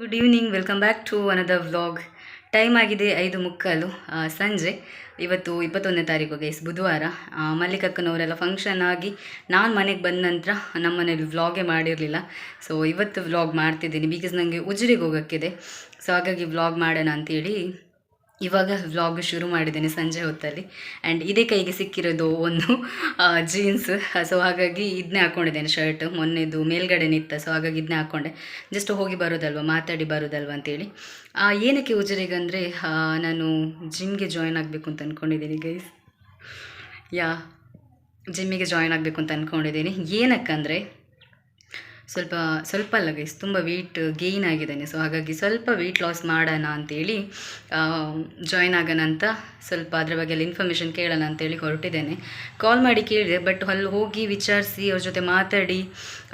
Good evening welcome back to another vlog time ಆಗಿದೆ ಐದು ಮುಕ್ಕಾಲು ಸಂಜೆ. ಇವತ್ತು ಇಪ್ಪತ್ತೊಂದನೇ ತಾರೀಕು ಗೈಸ್ ಬುಧವಾರ. ಮಲ್ಲಿಕಕ್ಕನವರೆಲ್ಲ ಫಂಕ್ಷನ್ ಆಗಿ ನಾನು ಮನೆಗೆ ಬಂದ ನಂತರ ನಮ್ಮ ಮನೇಲಿ ವ್ಲಾಗೇ ಮಾಡಿರಲಿಲ್ಲ. ಸೊ ಇವತ್ತು ವ್ಲಾಗ್ ಮಾಡ್ತಿದ್ದೀನಿ. ಬಿಕಾಸ್ ನನಗೆ ಉಜಿರಿಗೆ ಹೋಗೋಕ್ಕಿದೆ. ಸೊ ಹಾಗಾಗಿ ವ್ಲಾಗ್ ಮಾಡೋಣ ಅಂತೇಳಿ ಇವಾಗ ವ್ಲಾಗ್ ಶುರು ಮಾಡಿದ್ದೇನೆ ಸಂಜೆ ಹೊತ್ತಲ್ಲಿ. ಆ್ಯಂಡ್ ಇದೇ ಕೈಗೆ ಸಿಕ್ಕಿರೋದು ಒಂದು ಜೀನ್ಸ್ ಸೊ ಹಾಗಾಗಿ ಇದನ್ನೇ ಹಾಕ್ಕೊಂಡಿದ್ದೇನೆ ಶರ್ಟ್ ಮೊನ್ನೆದು ಮೇಲ್ಗಡೆ ನಿತ್ತ ಸೊ ಹಾಗಾಗಿ ಇದನ್ನೇ ಹಾಕ್ಕೊಂಡೆ ಜಸ್ಟ್ ಹೋಗಿ ಬರೋದಲ್ವ, ಮಾತಾಡಿ ಬರೋದಲ್ವ ಅಂತೇಳಿ. ಏನಕ್ಕೆ ಉಜರಿಗಂದರೆ ನಾನು ಜಿಮ್ಗೆ ಜಾಯ್ನ್ ಆಗಬೇಕು ಅಂತ ಅಂದ್ಕೊಂಡಿದ್ದೀನಿ ಗೈಸ್ ಯಾ ಜಿಮ್ಮಿಗೆ ಜಾಯ್ನ್ ಆಗಬೇಕು ಅಂತ ಅಂದ್ಕೊಂಡಿದ್ದೀನಿ ಏನಕ್ಕಂದರೆ ಸ್ವಲ್ಪ ಸ್ವಲ್ಪ ಅಲ್ಲ ಗೈಸ್ ತುಂಬ ವೆಯ್ಟ್ ಗೇಯ್ನ್ ಆಗಿದ್ದಾನೆ. ಸೊ ಹಾಗಾಗಿ ಸ್ವಲ್ಪ ವೆಯ್ಟ್ ಲಾಸ್ ಮಾಡೋಣ ಅಂತೇಳಿ ಜಾಯ್ನ್ ಆಗೋಣ ಅಂತ ಸ್ವಲ್ಪ ಅದ್ರ ಬಗ್ಗೆ ಎಲ್ಲ ಇನ್ಫಾರ್ಮೇಷನ್ ಕೇಳೋಣ ಅಂತೇಳಿ ಹೊರಟಿದ್ದೇನೆ. ಕಾಲ್ ಮಾಡಿ ಕೇಳಿದೆ ಬಟ್ ಅಲ್ಲಿ ಹೋಗಿ ವಿಚಾರಿಸಿ, ಅವ್ರ ಜೊತೆ ಮಾತಾಡಿ,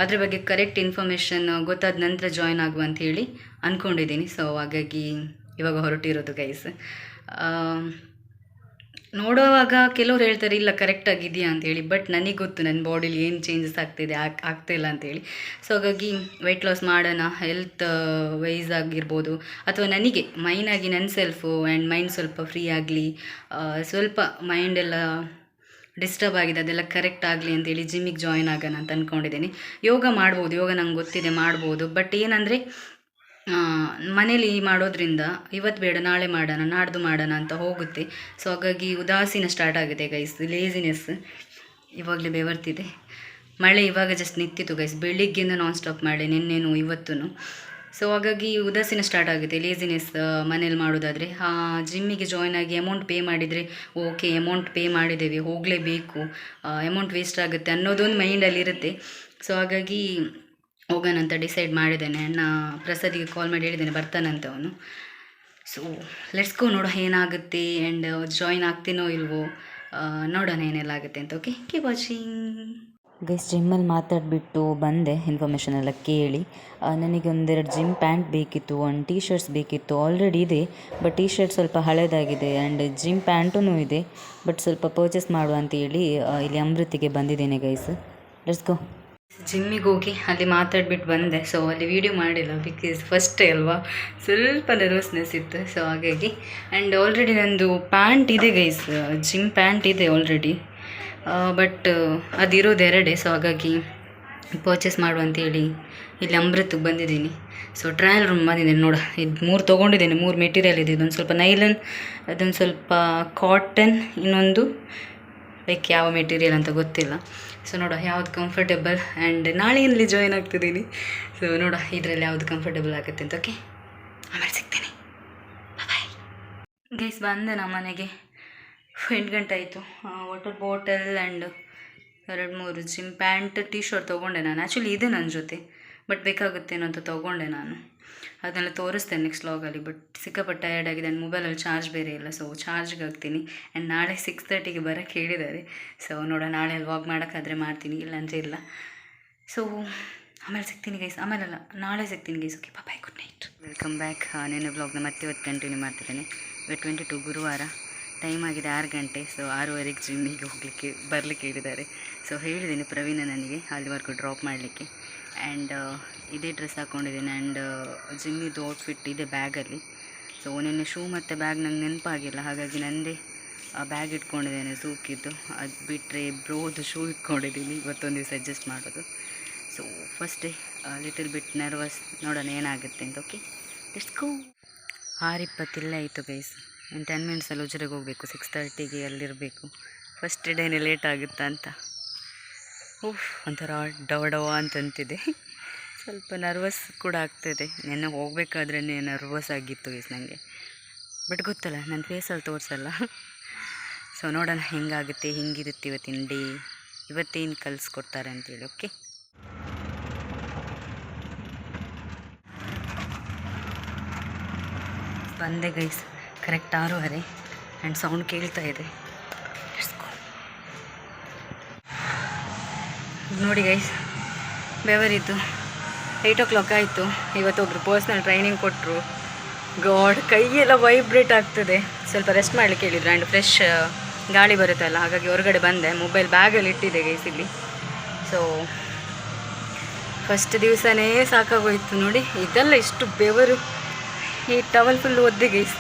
ಅದ್ರ ಬಗ್ಗೆ ಕರೆಕ್ಟ್ ಇನ್ಫಾರ್ಮೇಷನ್ ಗೊತ್ತಾದ ನಂತರ ಜಾಯ್ನ್ ಆಗುವ ಅಂತ ಅಂದ್ಕೊಂಡಿದ್ದೀನಿ ಸೊ ಹಾಗಾಗಿ ಇವಾಗ ಹೊರಟಿರೋದು ಗೈಸ್ ನೋಡುವಾಗ ಕೆಲವ್ರು ಹೇಳ್ತಾರೆ, ಇಲ್ಲ ಕರೆಕ್ಟ್ ಆಗಿದೆಯಾ ಅಂತೇಳಿ. ಬಟ್ ನನಗೆ ಗೊತ್ತು ನನ್ನ ಬಾಡಿಲಿ ಏನು ಚೇಂಜಸ್ ಆಗ್ತಿದೆ, ಆಗ್ ಆಗ್ತಾಯಿಲ್ಲ ಅಂತೇಳಿ. ಸೊ ಹಾಗಾಗಿ ವೆಯ್ಟ್ ಲಾಸ್ ಮಾಡೋಣ ಹೆಲ್ತ್ ವೈಸ್ ಆಗಿರ್ಬೋದು. ಅಥವಾ ನನಗೆ ಮೈನಾಗಿ ನನ್ನ ಸೆಲ್ಫು ಆ್ಯಂಡ್ ಮೈಂಡ್ ಸ್ವಲ್ಪ ಫ್ರೀ ಆಗಲಿ ಸ್ವಲ್ಪ ಮೈಂಡ್ ಎಲ್ಲ ಡಿಸ್ಟರ್ಬ್ ಆಗಿದೆ, ಅದೆಲ್ಲ ಕರೆಕ್ಟ್ ಆಗಲಿ ಅಂತೇಳಿ ಜಿಮ್ಮಿಗೆ ಜಾಯ್ನ್ ಆಗೋಣ ಅಂತ ಅಂದ್ಕೊಂಡಿದ್ದೀನಿ ಯೋಗ ಮಾಡ್ಬೋದು, ಯೋಗ ನಂಗೆ ಗೊತ್ತಿದೆ, ಮಾಡ್ಬೋದು. ಬಟ್ ಏನಂದರೆ ಮನೇಲಿ ಮಾಡೋದ್ರಿಂದ ಇವತ್ತು ಬೇಡ, ನಾಳೆ ಮಾಡೋಣ, ನಾಡ್ದು ಮಾಡೋಣ ಅಂತ ಹೋಗುತ್ತೆ. ಸೊ ಹಾಗಾಗಿ ಉದಾಸೀನ ಸ್ಟಾರ್ಟ್ ಆಗುತ್ತೆ ಗೈಸ್ ಲೇಸಿನೆಸ್ ಇವಾಗಲೇ ಬೆವರ್ತಿದೆ. ಮಳೆ ಇವಾಗ ಜಸ್ಟ್ ನಿಂತಿತ್ತು ಗೈಸ್ ಬೆಳಿಗ್ಗೆಯಿಂದ ನಾನ್ ಸ್ಟಾಪ್ ಮಾಡಿ ನಿನ್ನೆನು ಇವತ್ತೂ ಸೊ ಹಾಗಾಗಿ ಉದಾಸೀನ ಸ್ಟಾರ್ಟ್ ಆಗುತ್ತೆ ಲೇಸಿನೆಸ್ ಮನೇಲಿ ಮಾಡೋದಾದರೆ. ಜಿಮ್ಮಿಗೆ ಜಾಯ್ನ್ ಆಗಿ ಅಮೌಂಟ್ ಪೇ ಮಾಡಿದರೆ ಓಕೆ ಅಮೌಂಟ್ ಪೇ ಮಾಡಿದ್ದೇವೆ, ಹೋಗಲೇಬೇಕು. ಅಮೌಂಟ್ ವೇಸ್ಟ್ ಆಗುತ್ತೆ ಅನ್ನೋದೊಂದು ಮೈಂಡಲ್ಲಿ ಇರುತ್ತೆ ಸೊ ಹಾಗಾಗಿ ಹೋಗೋಣ ಅಂತ ಡಿಸೈಡ್ ಮಾಡಿದ್ದೇನೆ. ಅಣ್ಣ ಪ್ರಸಾದಿಗೆ ಕಾಲ್ ಮಾಡಿ ಹೇಳಿದ್ದೇನೆ, ಬರ್ತಾನಂತೆ ಅವನು. ಸೊ ಲೆಟ್ಸ್ ಗೋ ನೋಡೋ, ಏನಾಗುತ್ತೆ ಆ್ಯಂಡ್ ಜಾಯಿನ್ ಆಗ್ತೀನೋ ಇಲ್ವೋ ನೋಡೋಣ ಏನೆಲ್ಲ ಆಗುತ್ತೆ ಅಂತ ಓಕೆ ಕೀ ವಾಚಿಂಗ್ ಗೈಸ್ ಜಿಮ್ಮಲ್ಲಿ ಮಾತಾಡಿಬಿಟ್ಟು ಬಂದೆ ಇನ್ಫಾರ್ಮೇಷನ್ ಎಲ್ಲ ಕೇಳಿ. ನನಗೆ ಒಂದೆರಡು ಜಿಮ್ ಪ್ಯಾಂಟ್ ಬೇಕಿತ್ತು, ಒಂದು ಟೀ ಶರ್ಟ್ಸ್ ಬೇಕಿತ್ತು ಆಲ್ರೆಡಿ ಇದೆ. ಬಟ್ ಟೀ ಶರ್ಟ್ ಸ್ವಲ್ಪ ಹಳೇದಾಗಿದೆ ಆ್ಯಂಡ್ ಜಿಮ್ ಪ್ಯಾಂಟೂ ಇದೆ. ಬಟ್ ಸ್ವಲ್ಪ ಪರ್ಚೇಸ್ ಮಾಡುವ ಅಂತ ಹೇಳಿ ಇಲ್ಲಿ ಅಮೃತಿಗೆ ಬಂದಿದ್ದೇನೆ ಗೈಸ್ ಲೆಟ್ಸ್ ಗೋ ಜಿಮ್ಮಿಗೆ ಹೋಗಿ ಅಲ್ಲಿ ಮಾತಾಡ್ಬಿಟ್ಟು ಬಂದೆ. ಸೊ ಅಲ್ಲಿ ವೀಡಿಯೋ ಮಾಡಿಲ್ಲ. ಬಿಕಾಸ್ ಫಸ್ಟೇ ಅಲ್ವಾ? ಸ್ವಲ್ಪ ನರ್ವಸ್ನೆಸ್ ಇತ್ತು. ಸೊ ಹಾಗಾಗಿ. ಆ್ಯಂಡ್ ಆಲ್ರೆಡಿ ನಂದು ಪ್ಯಾಂಟ್ ಇದೆ ಗೈಸ್ ಜಿಮ್ ಪ್ಯಾಂಟ್ ಇದೆ ಆಲ್ರೆಡಿ ಬಟ್ ಅದಿರೋದು ಎರಡೇ. ಸೊ ಹಾಗಾಗಿ ಪರ್ಚೇಸ್ ಮಾಡುವಂಥೇಳಿ ಇಲ್ಲಿ ಅಮೃತಕ್ಕೆ ಬಂದಿದ್ದೀನಿ. ಸೊ ಟ್ರಯಲ್ ರೂಮ್ ಬಂದಿದ್ದೀನಿ. ನೋಡ, ಇದು ಮೂರು ತೊಗೊಂಡಿದ್ದೇನೆ. ಮೂರು ಮೆಟೀರಿಯಲ್ ಇದೆ. ಇದೊಂದು ಸ್ವಲ್ಪ ನೈಲನ್ ಅದೊಂದು ಸ್ವಲ್ಪ ಕಾಟನ್ ಇನ್ನೊಂದು ಲೈಕ್ ಯಾವ ಮೆಟೀರಿಯಲ್ ಅಂತ ಗೊತ್ತಿಲ್ಲ. ಸೊ ನೋಡ, ಯಾವ್ದು ಕಂಫರ್ಟೇಬಲ್ ಆ್ಯಂಡ್ ನಾಳೆ ಇಲ್ಲಿ ಜಾಯ್ನ್ ಆಗ್ತಿದ್ದೀನಿ. ಸೊ ನೋಡ, ಇದರಲ್ಲಿ ಯಾವುದು ಕಂಫರ್ಟೇಬಲ್ ಆಗುತ್ತೆ ಅಂತ ಓಕೆ ಆಮೇಲೆ ಸಿಗ್ತೀನಿ. ಬಾಯ್ ಗೈಸ್ ಬಂದೆ ನಮ್ಮ ಮನೆಗೆ. ಎಂಟು ಗಂಟೆ ಆಯಿತು. ವಾಟರ್ ಬಾಟಲ್ ಆ್ಯಂಡ್ ಎರಡು ಮೂರು ಜಿಮ್ ಪ್ಯಾಂಟ್ ಟೀ ಶರ್ಟ್ ತೊಗೊಂಡೆ ನಾನು. ಆ್ಯಕ್ಚುಲಿ ಇದೆ ನನ್ನ ಜೊತೆ. ಬಟ್ ಬೇಕಾಗುತ್ತೇನೋ ಅಂತ ತೊಗೊಂಡೆ ನಾನು. ಅದನ್ನೆಲ್ಲ ತೋರಿಸ್ತೇನೆ ನೆಕ್ಸ್ಟ್ ಲಾಗಲ್ಲಿ ಬಟ್ ಸಿಕ್ಕಾಪಟ್ಟೆ ಟಯರ್ಡ್ ಆಗಿದೆ. ನನ್ನ ಮೊಬೈಲಲ್ಲಿ ಚಾರ್ಜ್ ಬೇರೆ ಇಲ್ಲ ಸೊ ಚಾರ್ಜ್ಗೆ ಹಾಕ್ತೀನಿ ಆ್ಯಂಡ್ ನಾಳೆ ಸಿಕ್ಸ್ ತರ್ಟಿಗೆ ಬರೋಕ್ಕೆ ಹೇಳಿದ್ದಾರೆ. ಸೊ ನೋಡೋಣ, ನಾಳೆ ವಾಕ್ ಮಾಡೋಕ್ಕಾದರೆ ಮಾಡ್ತೀನಿ ಇಲ್ಲ ಅಂದರೆ ಇಲ್ಲ. ಸೊ ಆಮೇಲೆ ಸಿಗ್ತೀನಿ ಗೈಸ್ ಆಮೇಲಲ್ಲ ನಾಳೆ ಸಿಗ್ತೀನಿ guys okay bye good night welcome back ನೆನ್ನೆ ವ್ಲಾಗ್ನ ಮತ್ತೆ ಇವತ್ತು ಕಂಟಿನ್ಯೂ ಮಾಡ್ತಿದ್ದೇನೆ. ಇವತ್ತು ಟ್ವೆಂಟಿ ಟು ಗುರುವಾರ. ಟೈಮ್ ಆಗಿದೆ ಆರು ಗಂಟೆ ಸೊ ಆರೂವರೆಗೆ ಜಿಮ್ಮಿಗೆ ಹೋಗಲಿಕ್ಕೆ, ಬರಲಿಕ್ಕೆ ಹೇಳಿದ್ದಾರೆ. ಸೊ ಹೇಳಿದ್ದೀನಿ ಪ್ರವೀಣ ನನಗೆ ಅಲ್ಲಿವರೆಗೂ ಡ್ರಾಪ್ ಮಾಡಲಿಕ್ಕೆ. ಆ್ಯಂಡ್ ಇದೇ ಡ್ರೆಸ್ ಹಾಕ್ಕೊಂಡಿದ್ದೀನಿ ಆ್ಯಂಡ್ ಜಿಮ್ಮಿದು ಔಟ್ಫಿಟ್ ಇದೆ ಬ್ಯಾಗಲ್ಲಿ. ಸೊ ನಿನ್ನ ಶೂ ಮತ್ತು ಬ್ಯಾಗ್ ನಂಗೆ ನೆನಪಾಗಿಲ್ಲ. ಹಾಗಾಗಿ ನಂದೇ ಬ್ಯಾಗ್ ಇಟ್ಕೊಂಡಿದ್ದೇನೆ ಸೂಕಿದ್ದು ಅದು ಬಿಟ್ಟರೆ ಬ್ರೋದು ಶೂ ಇಟ್ಕೊಂಡಿದ್ದೀನಿ. ಇವತ್ತೊಂದು ದಿವಸ ಅಡ್ಜಸ್ಟ್ ಮಾಡೋದು. ಸೊ ಫಸ್ಟೇ ಲಿಟಲ್ ಬಿಟ್ ನರ್ವಸ್ ನೋಡೋಣ ಏನಾಗುತ್ತೆ ಅಂತ ಓಕೆ ಗೋ ಆರು ಇಪ್ಪತ್ತಿಲ್ಲೇ ಆಯಿತು ಗೈಸ್ ಇನ್ನು ಟೆನ್ ಮಿನಿಟ್ಸಲ್ಲಿ ಉಜ್ರಿಗೆ ಹೋಗಬೇಕು. ಸಿಕ್ಸ್ ತರ್ಟಿಗೆ ಅಲ್ಲಿರಬೇಕು. ಫಸ್ಟ್ ಡೇನೇ ಲೇಟ್ ಆಗುತ್ತಾ ಅಂತ. ಉಫ್ ಒಂಥರ ಡವ ಡವ ಅಂತ ಅಂತಿದೆ ಸ್ವಲ್ಪ ನರ್ವಸ್ ಕೂಡ ಆಗ್ತದೆ. ನೆನ್ನೆ ಹೋಗ್ಬೇಕಾದ್ರೇ ನರ್ವಸ್ ಆಗಿತ್ತು ಗೈಸ್ ನನಗೆ ಬಟ್ ಗೊತ್ತಲ್ಲ ನನ್ನ ಫೇಸಲ್ಲಿ ತೋರಿಸಲ್ಲ. ಸೊ ನೋಡೋಣ ಹೆಂಗಾಗುತ್ತೆ, ಹೆಂಗಿರುತ್ತೆ ಇವತ್ತಿನ ಡೇ ಇವತ್ತೇನು ಕಲಿಸ್ಕೊಡ್ತಾರೆ ಅಂತೇಳಿ ಓಕೆ ಬಂದೆ ಗೈಸ್ ಕರೆಕ್ಟ್ ಆರೂವರೆ. ಆ್ಯಂಡ್ ಸೌಂಡ್ ಕೇಳ್ತಾ ಇದೆ. ನೋಡಿ ಗೈಸ್ ಬೆವರಿದ್ದು. ಏಯ್ಟ್ ಓ ಕ್ಲಾಕ್ ಆಯಿತು. ಇವತ್ತು ಒಬ್ರು ಪರ್ಸ್ನಲ್ ಟ್ರೈನಿಂಗ್ ಕೊಟ್ಟರು ಗಾಡ್ ಕೈಯೆಲ್ಲ ವೈಬ್ರೇಟ್ ಆಗ್ತದೆ. ಸ್ವಲ್ಪ ರೆಸ್ಟ್ ಮಾಡಲಿಕ್ಕೆ ಹೇಳಿದ್ರು. ಆ್ಯಂಡ್ ಫ್ರೆಶ್ ಗಾಳಿ ಬರುತ್ತಲ್ಲ, ಹಾಗಾಗಿ ಹೊರಗಡೆ ಬಂದೆ. ಮೊಬೈಲ್ ಬ್ಯಾಗಲ್ಲಿ ಇಟ್ಟಿದೆ ಗೈಸ್ ಇಲ್ಲಿ. ಸೊ ಫಸ್ಟ್ ದಿವಸನೇ ಸಾಕಾಗೋಯಿತು ನೋಡಿ. ಇದೆಲ್ಲ ಇಷ್ಟು ಬೆವರು. ಈ ಟವಲ್ ಫುಲ್ ಒದ್ದೆ guys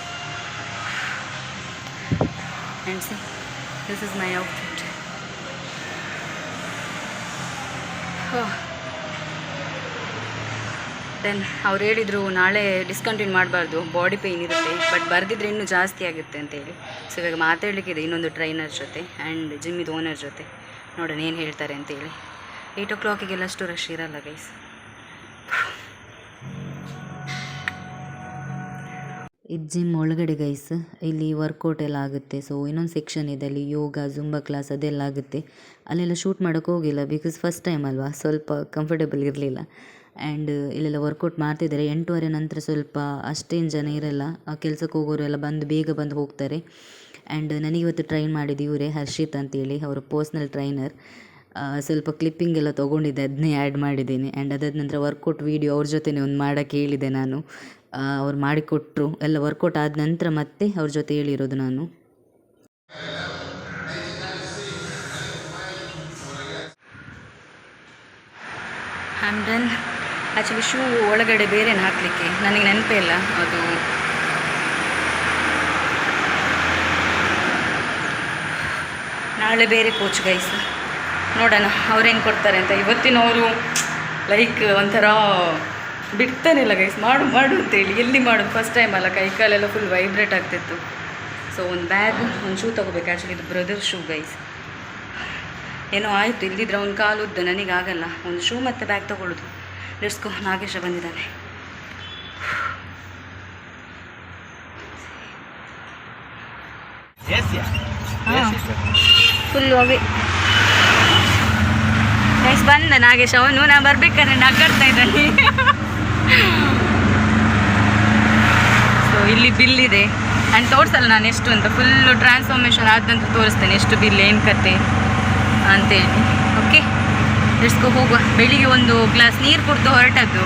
and see this is my outfit then ಅವ್ರು ಹೇಳಿದರು, ನಾಳೆ ಡಿಸ್ಕಂಟಿನ್ಯೂ ಮಾಡಬಾರ್ದು ಬಾಡಿ ಪೇಯ್ನ್ ಇರುತ್ತೆ ಬಟ್ ಬರೆದಿದ್ರೆ ಇನ್ನೂ ಜಾಸ್ತಿ ಆಗುತ್ತೆ ಅಂತೇಳಿ. ಸೊ ಇವಾಗ ಮಾತಾಡಲಿಕ್ಕಿದೆ, ಇನ್ನೊಂದು ಟ್ರೈನರ್ ಜೊತೆ ಆ್ಯಂಡ್ ಜಿಮ್ಮಿದು ಓನರ್ ಜೊತೆ. ನೋಡೋಣ ಏನು ಹೇಳ್ತಾರೆ ಅಂತೇಳಿ. ಏಯ್ಟ್ ಓ ಕ್ಲಾಕಿಗೆಲ್ಲ ಅಷ್ಟು ರಶ್ ಇರಲ್ಲ ಗೈಸ್ ಇದು ಜಿಮ್ ಒಳಗಡೆ ಗೈಸ್ ಇಲ್ಲಿ ವರ್ಕೌಟ್ ಎಲ್ಲ ಆಗುತ್ತೆ. ಸೊ ಇನ್ನೊಂದು ಸೆಕ್ಷನ್ ಇದೆ, ಅಲ್ಲಿ ಯೋಗ ಜುಂಬಾ ಕ್ಲಾಸ್ ಅದೆಲ್ಲ ಆಗುತ್ತೆ. ಅಲ್ಲೆಲ್ಲ ಶೂಟ್ ಮಾಡೋಕ್ಕೆ ಹೋಗಿಲ್ಲ ಬಿಕಾಸ್ ಫಸ್ಟ್ ಟೈಮ್ ಅಲ್ವಾ? ಸ್ವಲ್ಪ ಕಂಫರ್ಟೇಬಲ್ ಇರಲಿಲ್ಲ. ಆ್ಯಂಡ್ ಇಲ್ಲೆಲ್ಲ ವರ್ಕೌಟ್ ಮಾಡ್ತಿದ್ದಾರೆ. ಎಂಟೂವರೆ ನಂತರ ಸ್ವಲ್ಪ ಅಷ್ಟೇನು ಜನ ಇರಲ್ಲ. ಕೆಲ್ಸಕ್ಕೆ ಹೋಗೋರು ಎಲ್ಲ ಬಂದು ಬೇಗ ಬಂದು ಹೋಗ್ತಾರೆ. ಆ್ಯಂಡ್ ನನಗಿವತ್ತು ಟ್ರೈನ್ ಮಾಡಿದ್ದು ಇವರೇ ಹರ್ಷಿತ್ ಅಂತೇಳಿ, ಅವರು ಪರ್ಸ್ನಲ್ ಟ್ರೈನರ್ ಸ್ವಲ್ಪ ಕ್ಲಿಪ್ಪಿಂಗ್ ಎಲ್ಲ ತೊಗೊಂಡಿದ್ದೆ ಅದನ್ನೇ ಆ್ಯಡ್ ಮಾಡಿದ್ದೀನಿ. ಆ್ಯಂಡ್ ಅದಾದ ನಂತರ ವರ್ಕೌಟ್ ವೀಡಿಯೋ ಅವ್ರ ಜೊತೆನೇ ಒಂದು ಮಾಡೋಕ್ಕೆ ಹೇಳಿದೆ ನಾನು. ಅವ್ರು ಮಾಡಿಕೊಟ್ರು. ಎಲ್ಲ ವರ್ಕೌಟ್ ಆದ ನಂತರ ಮತ್ತೆ ಅವ್ರ ಜೊತೆ ಹೇಳಿರೋದು ನಾನು. ಆ್ಯಂಡ್ ದೆನ್ ಆ್ಯಕ್ಚುಲಿ ಶೂ ಒಳಗಡೆ ಬೇರೆನ ಹಾಕಲಿಕ್ಕೆ? ನನಗೆ ನೆನಪೇ ಇಲ್ಲ. ಅದು ನಾಳೆ ಬೇರೆ ಕೋಚ್ ಗೈಸ್ ನೋಡೋಣ, ಅವ್ರೇನು ಕೊಡ್ತಾರೆ ಅಂತ. ಇವತ್ತಿನವರು ಲೈಕ್ ಒಂಥರ ಬಿಡ್ತಾನೆ ಇಲ್ಲ ಗೈಸ್ ಮಾಡು ಮಾಡು ಅಂತೇಳಿ ಎಲ್ಲಿ ಮಾಡು? ಫಸ್ಟ್ ಟೈಮ್ ಅಲ್ಲ, ಕೈ ಕಾಲೆಲ್ಲ ಫುಲ್ ವೈಬ್ರೇಟ್ ಆಗ್ತಿತ್ತು. ಸೊ ಒಂದು ಬ್ಯಾಗ್ ಒಂದು ಶೂ ತೊಗೋಬೇಕು. ಆ್ಯಕ್ಚುಲಿ ಇದು ಬ್ರದರ್ ಶೂ ಗೈಸ್ ಏನೋ ಆಯಿತು ಇಲ್ಲಿದ್ರೆ ಅವ್ನ ಕಾಲು ಉದ್ದ ನನಗಾಗಲ್ಲ ಒಂದು ಶೂ ಮತ್ತು ಬ್ಯಾಗ್ ತೊಗೊಳ್ಳೋದು. ಲೆಟ್ಸ್ಕೋ ನಾಗೇಶ ಬಂದಿದ್ದಾನೆ ಫುಲ್ಲು ಅವೆ ಬಂದ ನಾಗೇಶ. ಅವನು ನಾ ಬರ್ಬೇಕಾದ್ರೆ ನಗಾಡ್ತಾ ಇದ್ದಾನೆ. ಸೊ ಇಲ್ಲಿ ಬಿಲ್ ಇದೆ. ಆ್ಯಂಡ್ ತೋರಿಸಲ್ಲ ನಾನು ಎಷ್ಟು ಅಂತ. ಫುಲ್ಲು ಟ್ರಾನ್ಸ್ಫಾರ್ಮೇಷನ್ ಆದಂತ ತೋರಿಸ್ತೇನೆ. ಎಷ್ಟು ಬಿಲ್ ಏನು ಕತೆ ಅಂತೇಳಿ ಎಸ್ಕೋ ಹೋಗುವ ಬೆಳಿಗ್ಗೆ ಒಂದು ಗ್ಲಾಸ್ ನೀರು ಕುಡಿದು ಹೊರಟದ್ದು.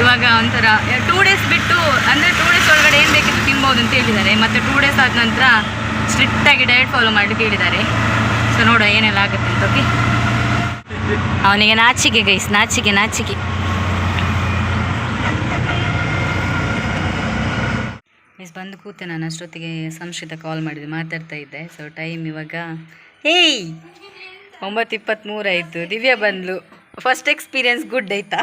ಇವಾಗ ಒಂಥರ ಟೂ ಡೇಸ್ ಬಿಟ್ಟು, ಅಂದರೆ ಟೂ ಡೇಸ್ ಒಳಗಡೆ ಏನು ಬೇಕಿತ್ತು ತಿನ್ಬೋದು ಅಂತ ಹೇಳಿದ್ದಾರೆ. ಮತ್ತು ಟೂ ಡೇಸ್ ಆದ ನಂತರ ಸ್ಟ್ರಿಕ್ಟಾಗಿ ಡಯಟ್ ಫಾಲೋ ಮಾಡಲಿಕ್ಕೆ ಹೇಳಿದ್ದಾರೆ. ಸೊ ನೋಡುವ ಏನೆಲ್ಲ ಆಗುತ್ತೆ ಅಂತ ಓಕೆ ಅವನಿಗೆ ನಾಚಿಕೆ ಗೈಸ್ ನಾಚಿಕೆ ನಾಚಿಕೆ. ಮಿಸ್ ಬಂದು ಕೂತೆ, ನಾನು ಅಷ್ಟೊತ್ತಿಗೆ ಸಂಶ್ರಿತ ಕಾಲ್ ಮಾಡಿದೆ ಮಾತಾಡ್ತಾ ಇದ್ದೆ. ಸೊ ಟೈಮ್ ಇವಾಗ ಹೇಯ್ ಒಂಬತ್ತು ಇಪ್ಪತ್ತ್ಮೂರು ಆಯಿತು ದಿವ್ಯ ಬಂದ್ಲು. ಫಸ್ಟ್ ಎಕ್ಸ್ಪೀರಿಯನ್ಸ್ ಗುಡ್ ಆಯ್ತಾ?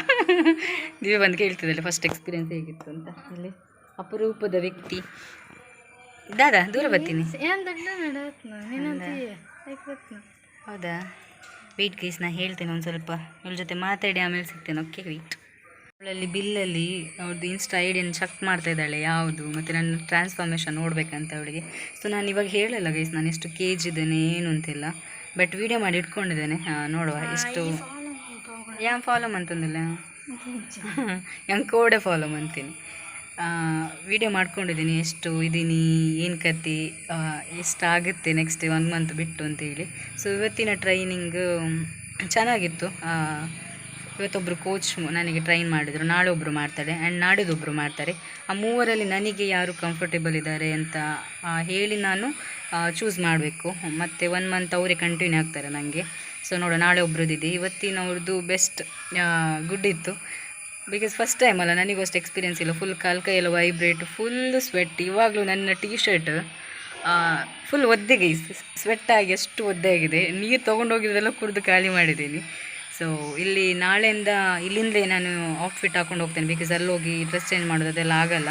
ದಿವ್ಯ ಬಂದು ಕೇಳ್ತಿದ್ದಲ್ಲ ಫಸ್ಟ್ ಎಕ್ಸ್ಪೀರಿಯನ್ಸ್ ಹೇಗಿತ್ತು ಅಂತ? ಇಲ್ಲಿ ಅಪರೂಪದ ವ್ಯಕ್ತಿ. ದಾದಾ ದೂರ ಬರ್ತೀನಿ. ಹೌದಾ? ವೆಯ್ಟ್ ಗೈಸ್ ನಾ ಹೇಳ್ತೇನೆ ಒಂದು ಸ್ವಲ್ಪ. ಇವ್ರ ಜೊತೆ ಮಾತಾಡಿ ಆಮೇಲೆ ಸಿಗ್ತೇನೆ. ಓಕೆ ವೆಯ್ಟ್ ಅವಳಲ್ಲಿ ಬಿಲ್ಲಲ್ಲಿ ಅವ್ರದ್ದು ಇನ್ಸ್ಟಾ ಐಡಿಯನ್ನು ಚೆಕ್ ಮಾಡ್ತಾ ಇದ್ದಾಳೆ ಯಾವುದು? ಮತ್ತು ನನ್ನ ಟ್ರಾನ್ಸ್ಫಾರ್ಮೇಷನ್ ನೋಡಬೇಕಂತ ಅವಳಿಗೆ. ಸೊ ನಾನು ಇವಾಗ ಹೇಳಲ್ಲ ಗೈಸ್ ನಾನು ಎಷ್ಟು ಕೆ ಜಿ ಇದ್ದೇನೆ ಏನು ಅಂತಿಲ್ಲ. ಬಟ್ ವಿಡಿಯೋ ಮಾಡಿ ಇಟ್ಕೊಂಡಿದ್ದೇನೆ. ನೋಡುವ ಇಷ್ಟು ಯಾಂ ಫಾಲೋ ಅಂತಂದಿಲ್ಲ? ಹೆಂಗೆ ಕೋಡೆ ಫಾಲೋ ಅಂತೀನಿ. ವಿಡಿಯೋ ಮಾಡ್ಕೊಂಡಿದ್ದೀನಿ. ಎಷ್ಟು ಇದ್ದೀನಿ ಏನು ಕತೆ ಎಷ್ಟಾಗುತ್ತೆ ಎಷ್ಟು ಆಗುತ್ತೆ ನೆಕ್ಸ್ಟ್ ಒನ್ ಮಂತ್ ಬಿಟ್ಟು ಅಂತೇಳಿ. ಸೊ ಇವತ್ತಿನ ಟ್ರೈನಿಂಗ್ ಚೆನ್ನಾಗಿತ್ತು. ಇವತ್ತೊಬ್ಬರು ಕೋಚ್ ನನಗೆ ಟ್ರೈನ್ ಮಾಡಿದರು, ನಾಳೆ ಒಬ್ಬರು ಮಾಡ್ತಾರೆ ಆ್ಯಂಡ್ ನಾಡಿದೊಬ್ಬರು ಮಾಡ್ತಾರೆ. ಆ ಮೂವರಲ್ಲಿ ನನಗೆ ಯಾರು ಕಂಫರ್ಟೇಬಲ್ ಇದ್ದಾರೆ ಅಂತ ಹೇಳಿ ನಾನು ಚೂಸ್ ಮಾಡಬೇಕು. ಮತ್ತು ಒನ್ ಮಂತ್ ಅವರೇ ಕಂಟಿನ್ಯೂ ಆಗ್ತಾರೆ ನನಗೆ ಸೊ ನೋಡೋ, ನಾಳೆ ಒಬ್ರದ್ದಿದೆ ಇವತ್ತಿನವ್ರದ್ದು ಬೆಸ್ಟ್ ಗುಡ್ ಇತ್ತು. ಬಿಕಾಸ್ ಫಸ್ಟ್ ಟೈಮ್ ಅಲ್ಲ ನನಗೆ ಅಷ್ಟು ಎಕ್ಸ್ಪೀರಿಯೆನ್ಸ್ ಇಲ್ಲ. ಫುಲ್ ಕಾಲ್ ಕೈ ಎಲ್ಲ ವೈಬ್ರೇಟ್ ಫುಲ್ ಸ್ವೆಟ್ ಇವಾಗಲೂ ನನ್ನ ಟೀ ಶರ್ಟ್ ಫುಲ್ ಒದ್ದೆಗೆ ಸ್ವೆಟ್ಟಾಗಿ ಎಷ್ಟು ಒದ್ದೆ ಆಗಿದೆ. ನೀರು ತೊಗೊಂಡೋಗಿರೋದೆಲ್ಲ ಕುಡಿದು ಖಾಲಿ ಮಾಡಿದ್ದೀನಿ. ಸೊ ಇಲ್ಲಿ ನಾಳೆಯಿಂದ ಇಲ್ಲಿಂದಲೇ ನಾನು ಔಟ್ಫಿಟ್ ಹಾಕೊಂಡು ಹೋಗ್ತೇನೆ ಬಿಕಾಸ್ ಅಲ್ಲಿ ಹೋಗಿ ಡ್ರೆಸ್ ಚೇಂಜ್ ಮಾಡೋದು ಅದೆಲ್ಲ ಆಗಲ್ಲ.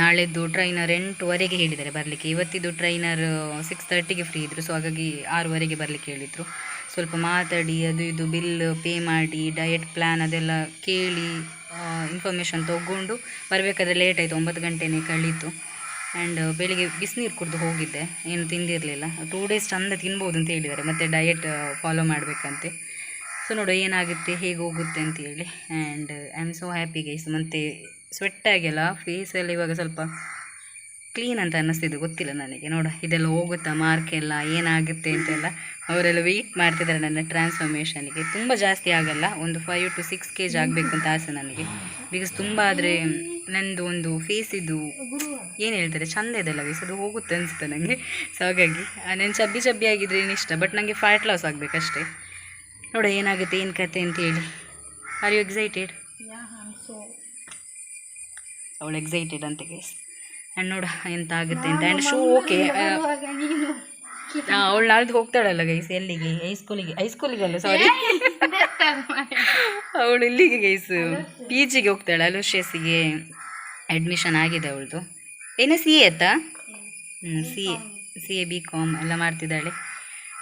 ನಾಳೆದ್ದು ಟ್ರೈನರ್ ಎಂಟುವರೆಗೆ ಹೇಳಿದ್ದಾರೆ ಬರಲಿಕ್ಕೆ. ಇವತ್ತಿದ್ದು ಟ್ರೈನರ್ ಸಿಕ್ಸ್ ತರ್ಟಿಗೆ ಫ್ರೀ ಇದ್ದರು ಸೊ ಹಾಗಾಗಿ ಆರೂವರೆಗೆ ಬರಲಿಕ್ಕೆ ಹೇಳಿದರು. ಸ್ವಲ್ಪ ಮಾತಾಡಿ, ಅದು ಇದು ಬಿಲ್ ಪೇ ಮಾಡಿ ಡಯಟ್ ಪ್ಲ್ಯಾನ್ ಅದೆಲ್ಲ ಕೇಳಿ ಇನ್ಫಾರ್ಮೇಷನ್ ತೊಗೊಂಡು ಬರಬೇಕಾದ್ರೆ ಲೇಟ್ ಆಯಿತು, ಒಂಬತ್ತು ಗಂಟೆನೇ ಕಳೀತು. ಆ್ಯಂಡ್ ಬೆಳಿಗ್ಗೆ ಬಿಸಿನೀರು ಕುಡಿದು ಹೋಗಿದ್ದೆ. ಏನು ತಿಂದಿರಲಿಲ್ಲ. ಟೂ ಡೇಸ್ ಚಂದ ತಿನ್ಬೋದು ಅಂತ ಹೇಳಿದ್ದಾರೆ. ಮತ್ತು ಡಯೆಟ್ ಫಾಲೋ ಮಾಡಬೇಕಂತೆ. ಸೊ ನೋಡು, ಏನಾಗುತ್ತೆ, ಹೇಗೆ ಹೋಗುತ್ತೆ ಅಂತ ಹೇಳಿ. And I am so happy guys ಮತ್ತು ಸ್ವೆಟ್ ಆಗಿಲ್ಲ. ಫೇಸಲ್ಲಿ ಇವಾಗ ಸ್ವಲ್ಪ ಕ್ಲೀನ್ ಅಂತ ಅನ್ನಿಸ್ತಿದ್ದು ಗೊತ್ತಿಲ್ಲ ನನಗೆ. ನೋಡ, ಇದೆಲ್ಲ ಹೋಗುತ್ತಾ? ಮಾರ್ಕ್ ಎಲ್ಲ ಏನಾಗುತ್ತೆ ಅಂತೆಲ್ಲ. ಅವರೆಲ್ಲ ವೆಯ್ಟ್ ಮಾಡ್ತಿದ್ದಾರೆ ನನ್ನ ಟ್ರಾನ್ಸ್ಫಾರ್ಮೇಷನಿಗೆ ತುಂಬ ಜಾಸ್ತಿ ಆಗಲ್ಲ. ಒಂದು five to six K G ಆಗಬೇಕು ಅಂತ ಆಸೆ ನನಗೆ. ಬಿಕಾಸ್ ತುಂಬ ಆದರೆ ನಂದು ಒಂದು ಫೇಸ್ ಇದು ಏನು ಹೇಳ್ತಾರೆ? ಚಂದ ಇದೆಲ್ಲ ಗೈಸ್ ಅದು ಹೋಗುತ್ತೆ ಅನಿಸುತ್ತೆ ನನಗೆ ಸೊ ಹಾಗಾಗಿ ನಾನು ಚಬ್ಬಿ ಚಬ್ಬಿ ಆಗಿದ್ರೆ ಏನು ಇಷ್ಟ? ಬಟ್ ನನಗೆ ಫ್ಯಾಟ್ ಲಾಸ್ ಆಗಬೇಕಷ್ಟೇ ನೋಡ, ಏನಾಗುತ್ತೆ, ಏನು ಕತೆ ಅಂತ ಹೇಳಿ. ಆರ್ ಯು ಎಕ್ಸೈಟೆಡ್ ಅವಳು ಎಕ್ಸೈಟೆಡ್ ಅಂತ ಗೈಸ್ ಆ್ಯಂಡ್ ನೋಡ, ಎಂತ ಆಗುತ್ತೆ ಅಂತ. ಆ್ಯಂಡ್ ಶೂ ಓಕೆ ಅವಳು ನಾಳ್ದು ಹೋಗ್ತಾಳಲ್ಲ ಗೈಸ್ ಎಲ್ಲಿಗೆ? ಹೈಸ್ಕೂಲಿಗೆ ಹೈಸ್ಕೂಲಿಗೆ ಅಲ್ಲ ಸಾರಿ ಅವಳು ಇಲ್ಲಿಗೆ ಗೈಸ್ ಪಿ ಜಿಗೆ ಹೋಗ್ತಾಳೆ ಅಲೋಶಿಯಸ್ಗೆ ಅಡ್ಮಿಷನ್ ಆಗಿದೆ ಅವಳದು. ಏನೇ ಸಿ ಎ ಆಯ್ತಾ ಹ್ಞೂ C A C A B com ಎಲ್ಲ ಮಾಡ್ತಿದ್ದಾಳೆ.